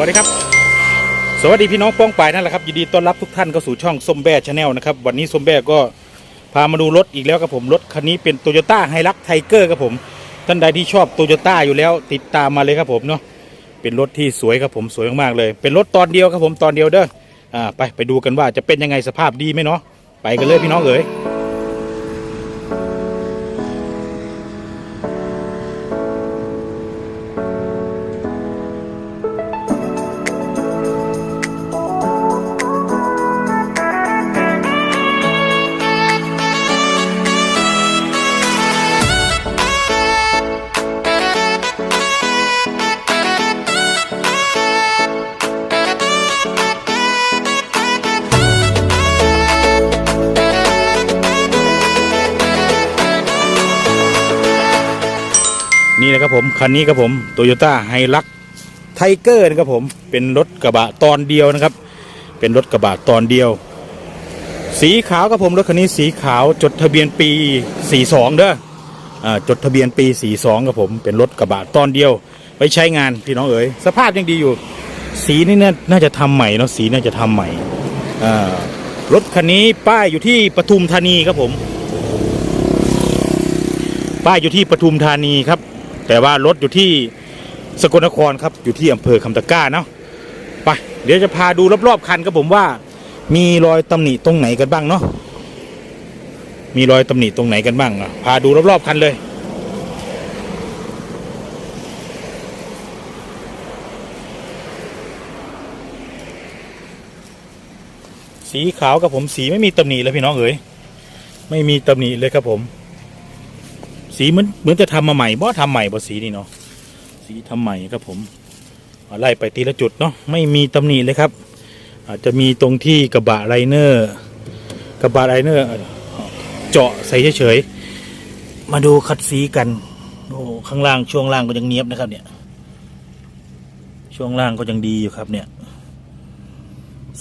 วัสดีครับ สวัสดีพี่น้องป้องปายนั่นแหละครับยินดีต้อนรับทุกท่านเข้าสู่ช่องส้มแบ่ชาแนลนะครับวันนี้ส้มแบ่ก็พามาดูรถอีกแล้วครับผมรถคันนี้เป็นโตโยต้าไฮรักไทเกอร์ครับผมท่านใดที่ชอบโตโยต้าอยู่แล้วติดตามมาเลยครับผมเนาะเป็นรถที่สวยครับผมสวยมากๆเลย เป็นรถตอนเดียวครับผมตอนเดียวเด้ออ่าไปไปดูกันว่าจะเป็นยังไงสภาพดีไหมเนาะไปกันเลยพี่น้องเอ๋ย นี่นะครับผม คันนี้ครับผมโตโยต้าไฮรักไทเกอร์นะครับผมเป็นรถกระบะตอนเดียวนะครับ เป็นรถกระบะตอนเดียว สีขาวครับผมรถคันนี้สีขาวจดทะเบียนปี 42 เด้ออจดทะเบียนปี 42ครับผมเป็นรถกระบะตอนเดียวไว้ใช้งานพี่น้องเอ๋ยสภาพยังดีอยู่ สีนี่น่าน่าจะทำใหม่เนาะสีน่าจะทำใหม่รถคันนี้ป้ายอยู่ที่ปทุมธานีครับผม ป้ายอยู่ที่ปทุมธานีครับ แต่ว่ารถอยู่ที่สกลนครครับอยู่ที่อำเภอคำตะก้าเนาะไปเดี๋ยวจะพาดูรอบๆคันครับผมว่า มีรอยตำหนิตรงไหนกันบ้างเนาะมีรอยตำหนิตรงไหนกันบ้างอะพาดูรอบๆคันเลยสีขาวกับผมสีไม่มีตำหนิเลยพี่น้องเอ๋ยไม่มีตำหนิเลยครับผม สีเหมือนเหมือนจะทำมาใหม่บ่ทำใหม่บ่สีนี่เนาะสีทำใหม่ครับผมไล่ไปทีละจุดเนาะไม่มีตำหนิเลยครับ อาจจะมีตรงที่กระบะไลเนอร์กระบะไลเนอร์เจาะใส่เฉยๆมาดูคัดสีกันโอ้ข้างล่างช่วงล่างก็ยังเนียบนะครับ เนี่ย ช่วงล่างก็ยังดีอยู่ครับเนี่ย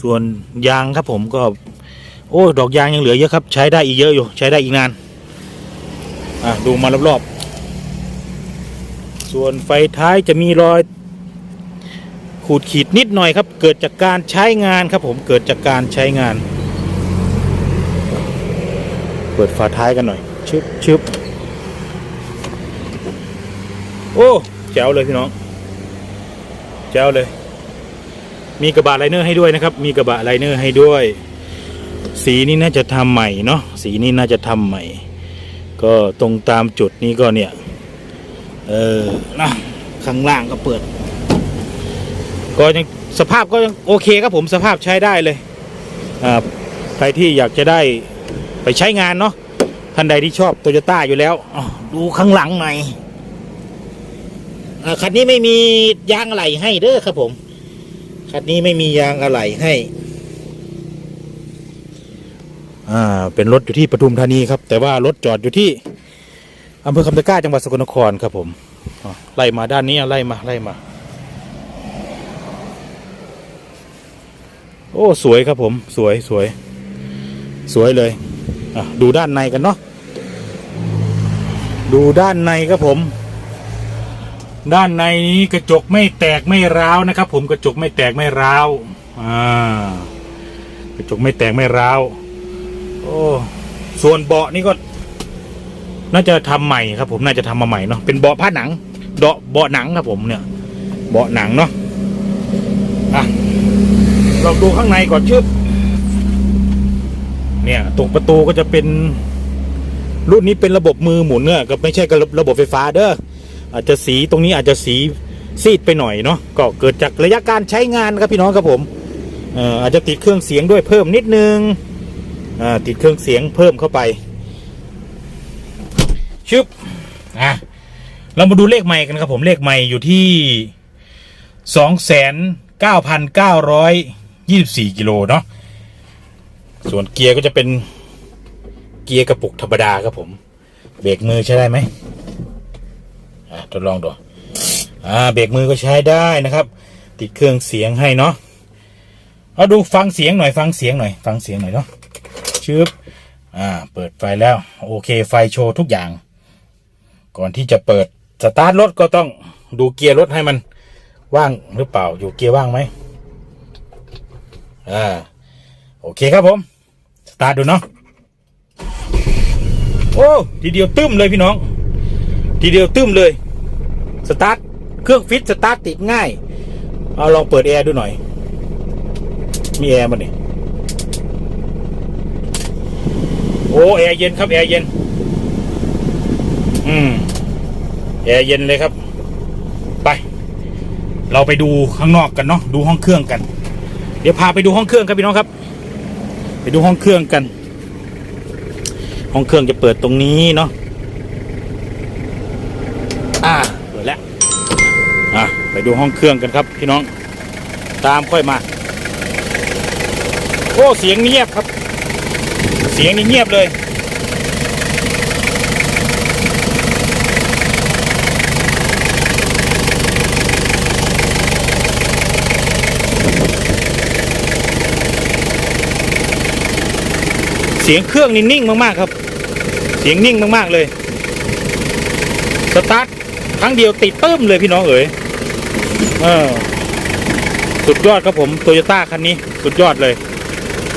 ส่วนยางครับผมก็ โอ้ ดอกยางยังเหลือเยอะครับ ใช้ได้อีกเยอะอยู่ ใช้ได้อีกนาน อะดูมารอบๆ ส่วนไฟท้ายจะมีรอยขูดขีดนิดหน่อยครับ เกิดจากการใช้งานครับผมเกิดจากการใช้งาน เปิดฝาท้ายกันหน่อย ชึบชึบโอ้แจ๋วเลยพี่น้องแจ๋วเลย มีกระบะไลเนอร์ให้ด้วยนะครับ มีกระบะไลเนอร์ให้ด้วย สีนี้น่าจะทำใหม่เนาะสีนี้น่าจะทำใหม่ ก็ตรงตามจุดนี้ก็เนี่ย เออนะข้างล่างก็เปิด ก็ยังสภาพก็ยังโอเคครับผมสภาพใช้ได้เลยอ่าใครที่อยากจะได้ไปใช้งานเนาะท่านใดที่ชอบโตโยต้าอยู่แล้วดูข้างหลังหน่อยอ่าคันนี้ไม่มียางอะไหล่ให้เด้อครับผม คันนี้ไม่มียางอะไหล่ให้ อ่าเป็นรถอยู่ที่ปทุมธานีครับ แต่ว่ารถจอดอยู่ที่อำเภอคำตะกร้าจังหวัดสกลนครครับผมไล่มาด้านนี้ไล่มาไล่มา โอ้สวยครับผม สวยสวย สวยเลยอะดูด้านในกันเนาะดูด้านในครับผม ด้านในนี้กระจกไม่แตกไม่ร้าวนะครับ ผมกระจกไม่แตกไม่ร้าวอ่ากระจกไม่แตกไม่ร้าว โอ้ส่วนเบาะนี่ก็ น่าจะทำใหม่ครับ ผมน่าจะทำมาใหม่เนาะเป็นเบาะผ้าหนังเบาะเบาะหนังครับผมเนี่ย เบาะหนังเนาะอะลองดูข้างในก่อนชึบเนี่ยตรงประตูก็จะเป็นรุ่นนี้เป็นระบบมือหมุนเนี่ยก็ไม่ใช่กับระบบไฟฟ้าเด้ออาจจะสีตรงนี้อาจจะสีซีดไปหน่อยเนาะก็เกิดจากระยะการใช้งานครับพี่น้องครับผมเอ่ออาจจะติดเครื่องเสียงด้วยเพิ่มนิดนึง ติดเครื่องเสียงเพิ่มเข้าไปชึบอะเรามาดูเลขใหม่กันครับผมเลขใหม่อยู่ที่สองแสนเก้าพันเก้าร้อยยี่สิบสี่กิโลเนาะส่วนเกียร์ก็จะเป็นเกียร์กระปุกธรรมดาครับผม เบรกมือใช้ได้ไหมอะทดลองดูอ่าเบรกมือก็ใช้ได้นะครับ ติดเครื่องเสียงให้เนาะเอาดูฟังเสียงหน่อยฟังเสียงหน่อย ฟังเสียงหน่อยเนาะ ชึบอ่า เปิดไฟแล้ว โอเค ไฟโชว์ทุกอย่าง ก่อนที่จะเปิดสตาร์ทรถก็ต้องดูเกียร์รถให้มันว่างหรือเปล่า อยู่เกียร์ว่างไหมอ่า โอเคครับผม สตาร์ทดูเนาะ โอ้ ทีเดียวตึ้มเลยพี่น้อง ทีเดียวตึ้มเลย สตาร์ท เครื่องฟิตสตาร์ทติดง่าย เอาลองเปิดแอร์ดูหน่อย มีแอร์มันนี่ย โอ้แอร์เย็นครับแอร์เย็น อืมแอร์เย็นเลยครับ ไป เราไปดูข้างนอกกันเนาะดูห้องเครื่องกัน เดี๋ยวพาไปดูห้องเครื่องครับพี่น้องครับ ไปดูห้องเครื่องกัน ห้องเครื่องจะเปิดตรงนี้เนาะอ่าเปิดแล้วอะไปดูห้องเครื่องกันครับพี่น้อง ตามค่อยมา โอ้เสียงเงียบครับ เสียงนี่เงียบเลย เสียงเครื่องนี่นิ่งมากๆครับ เสียงนิ่งมากๆเลยสตาร์ทครั้งเดียวติดเตึ้มเลยพี่น้องเอ๋ยเออสุดยอดครับผมโตโยต้าคันนี้ สุดยอดเลย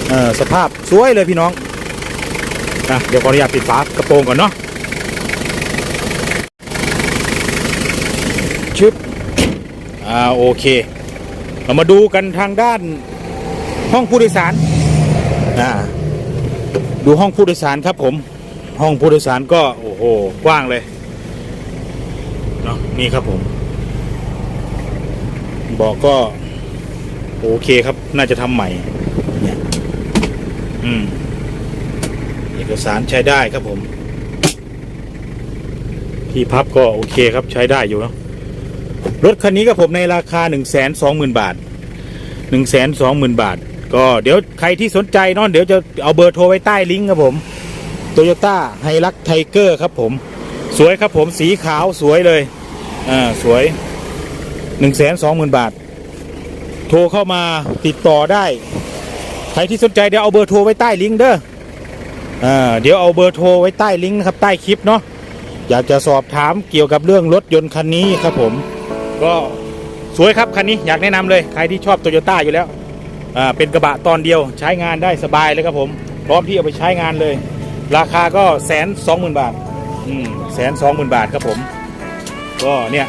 เออสภาพสวยเลยพี่น้องนะเดี๋ยวขออนุญาตปิดฝากระโปรงก่อนเนาะชึบอ่าโอเค เรามาดูกันทางด้านห้องผู้โดยสารอ่าดูห้องผู้โดยสารครับผม ห้องผู้โดยสารก็โอ้โหกว้างเลยเนาะนี่ครับผมบอกก็ โอเคครับน่าจะทำใหม่ อืม เอกสารใช้ได้ครับผม ที่พับก็โอเคครับใช้ได้อยู่เนอะรถคันนี้กับผมในราคา1นึ่งแสนสองหมื่นบาท1นึ่งแสนสองหมื่นบาท ก็เดี๋ยวใครที่สนใจนาะเดี๋ยวจะเอาเบอร์โทรไว้ใต้ลิงก์ครับผมโตโยต้าไฮรักไทเกอร์ครับผม สวยครับผมสีขาวสวยเลย อ่า สวย1นึ่งแสนสองหมื่นบาท โทรเข้ามาติดต่อได้ รที่สนใจเดี๋ยวเอาเบอร์โทรไว้ใต้ลิงก์เด้ออ่าเดี๋ยวเอาเบอร์โทรไว้ใต้ลิงก์นะครับใต้คลิปเนาะอยากจะสอบถามเกี่ยวกับเรื่องรถยนต์คันนี้ครับผม ก็สวยครับคันนี้อยากแนะนำเลยใครที่ชอบโตโยต้าอยู่แล้วอ่าเป็นกระบะตอนเดียวใช้งานได้สบายเลยครับผม พร้อมที่เอาไปใช้งานเลย ราคาก็แสนสองหมื่นบาทอืมแสนสองหมื่นบาทครับผม ก็เนี่ย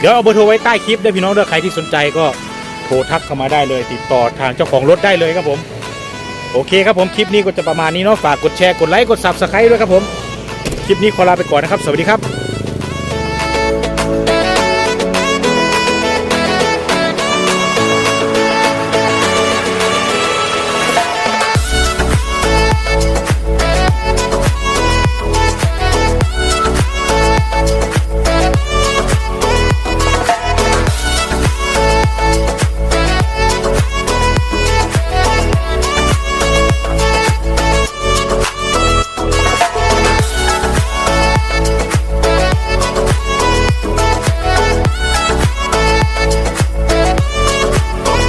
เดี๋ยวเอาเบอร์โทรไว้ใต้คลิปได้พี่น้องเด้อใครที่สนใจก็โทรทักเข้ามาได้เลย ติดต่อทางเจ้าของรถได้เลยครับผม โอเคครับผมคลิปนี้ก็จะประมาณนี้เนาะฝากกดแชร์กดไลค์กดซับสไครต์ด้วยครับผมคลิปนี้ขอลาไปก่อนนะครับ สวัสดีครับ